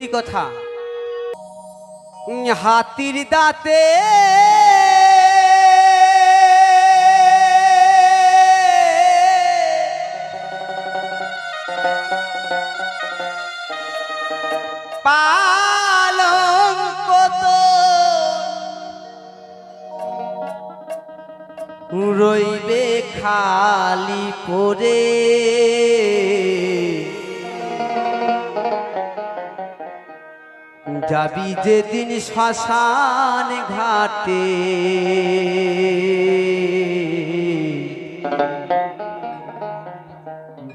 কথা। হাতির দাঁতে কত? রইবে খালি পরে। যাবি যেদিন শ্মশান ঘাটে।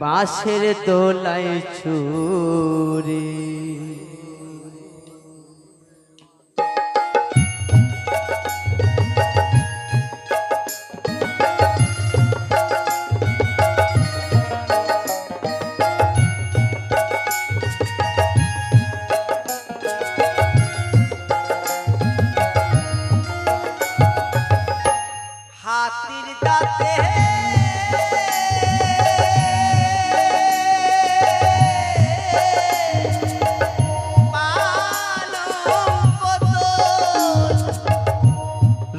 বাঁশের তোলায় ছুরি হাতির দাঁতে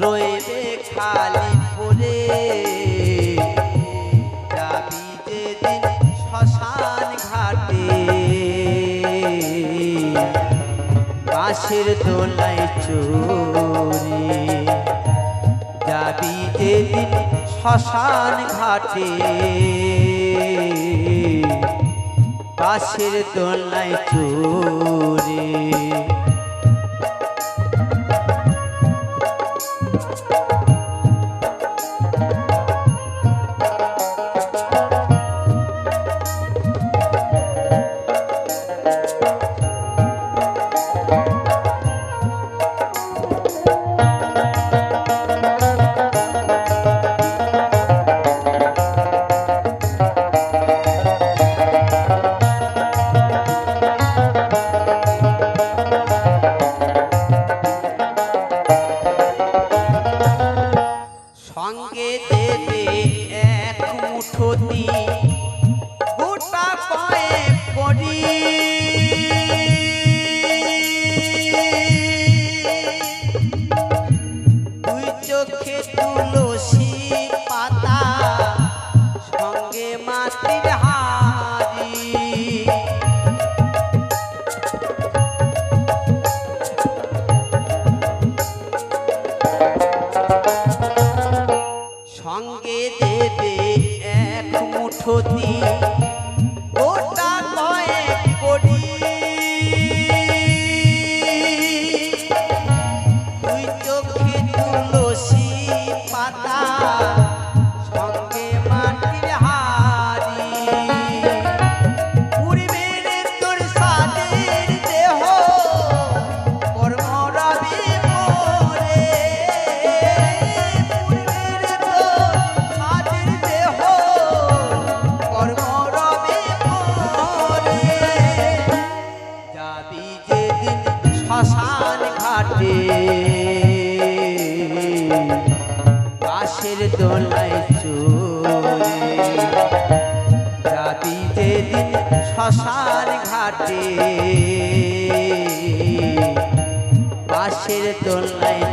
রয়েছে খালি পরে যাবি যেদিন শ্মশান ঘাটে। বাঁশের দোলায় চোরে শ্মশান ঘাটে। পাশের দোলায় চোরে। পাশের দোলায় চোরে যাবি যেদিন শ্মশান ঘাটে পাশের দোলায়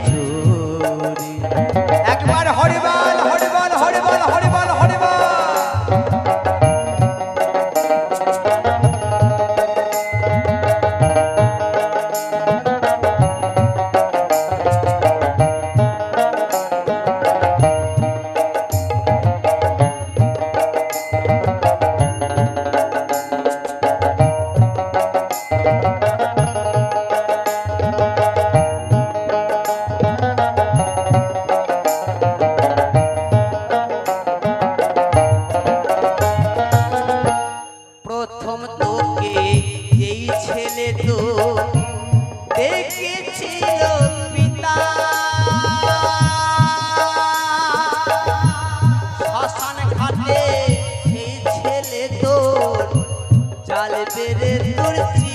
বেড়ে তোর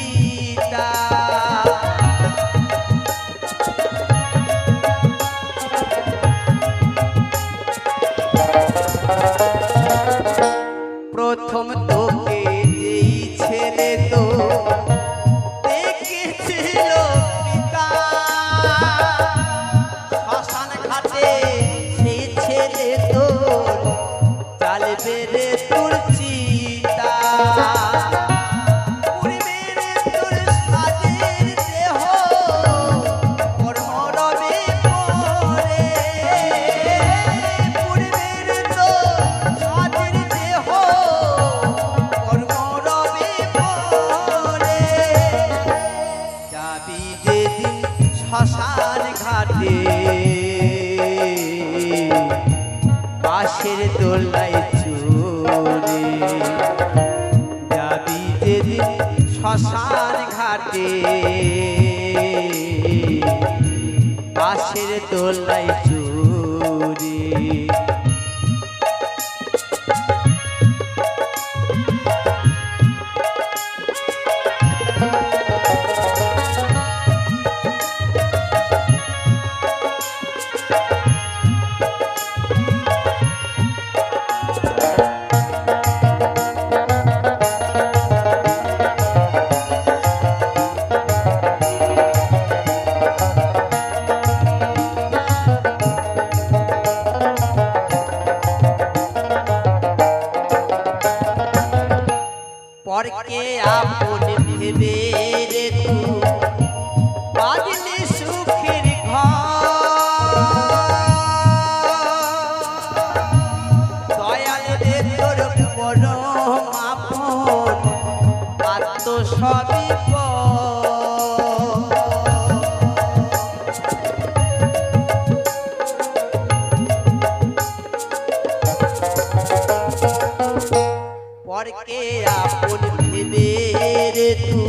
ঘাটে। পাশের দোলায় চোরে যাবি যেদিন শ্মশান ঘাটে। পাশের দোলায় চুরে পরকে আপন ভেবে পরকে আপন ভেবে রে তু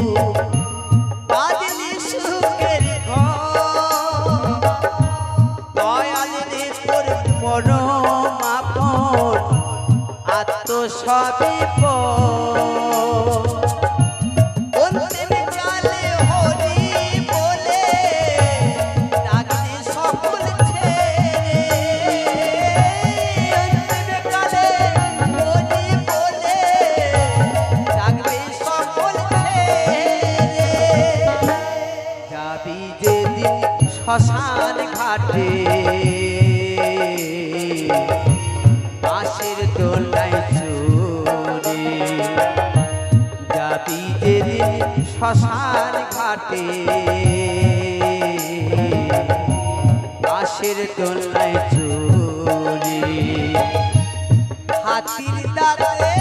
শ্মশান ঘাটে। পাশের দোলায় চুরে। যাবি যেদিন শ্মশান ঘাটে। পাশের দোলায় চুরে। হাতির দাঁড়ে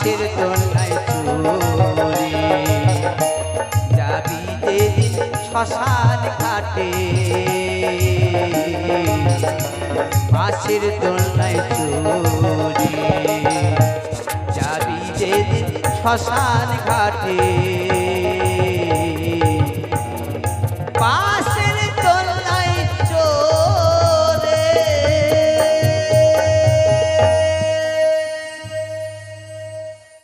পাশের দোলায় চুরে যাবি যেদিন শ্মশান ঘাটে। পাশের দোলায় চোরে যাবি যেদিন শ্মশান ঘাটে।